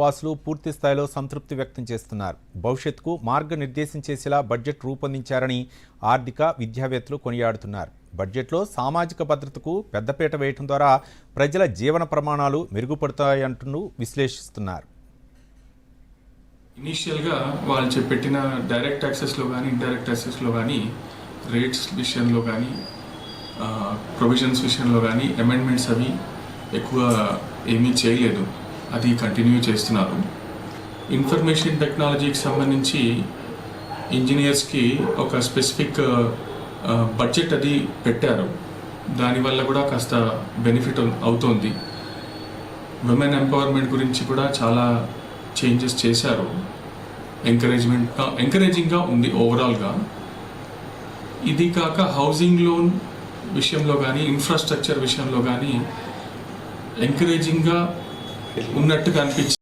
వాసులు పూర్తి స్థాయిలో సంతృప్తి వ్యక్తం చేస్తున్నారు. భవిష్యత్తుకు మార్గనిర్దేశం చేసేలా బడ్జెట్ రూపొందించారని ఆర్థిక విద్యావేత్తలు కొనియాడుతున్నారు. బడ్జెట్లో సామాజిక భద్రతకు పెద్దపీట వేయడం ద్వారా ప్రజల జీవన ప్రమాణాలు మెరుగుపడతాయంటూ విశ్లేషిస్తున్నారు. ఇనీషియల్గా వాళ్ళు పెట్టిన డైరెక్ట్ యాక్సెస్లో కానీ ఇండైరెక్ట్ యాక్సెస్లో కానీ రేట్స్ విషయంలో కానీ ప్రొవిజన్స్ విషయంలో కానీ అమెండ్మెంట్స్ అవి ఎక్కువ ఏమీ చేయలేదు. అది కంటిన్యూ చేస్తున్నారు. ఇన్ఫర్మేషన్ టెక్నాలజీకి సంబంధించి ఇంజనీర్స్కి ఒక స్పెసిఫిక్ బడ్జెట్ uh, uh, అది పెట్టారు. దానివల్ల కూడా కాస్త బెనిఫిట్ అవుతోంది. ఉమెన్ ఎంపవర్మెంట్ గురించి కూడా చాలా చేంజెస్ చేశారు. ఎంకరేజ్మెంట్ ఎంకరేజింగ్గా uh, ఉంది ఓవరాల్గా ఇది కాక హౌసింగ్ లోన్ విషయంలో కానీ ఇన్ఫ్రాస్ట్రక్చర్ విషయంలో కానీ ఎంకరేజింగ్గా ఉన్నట్టు కనిపించింది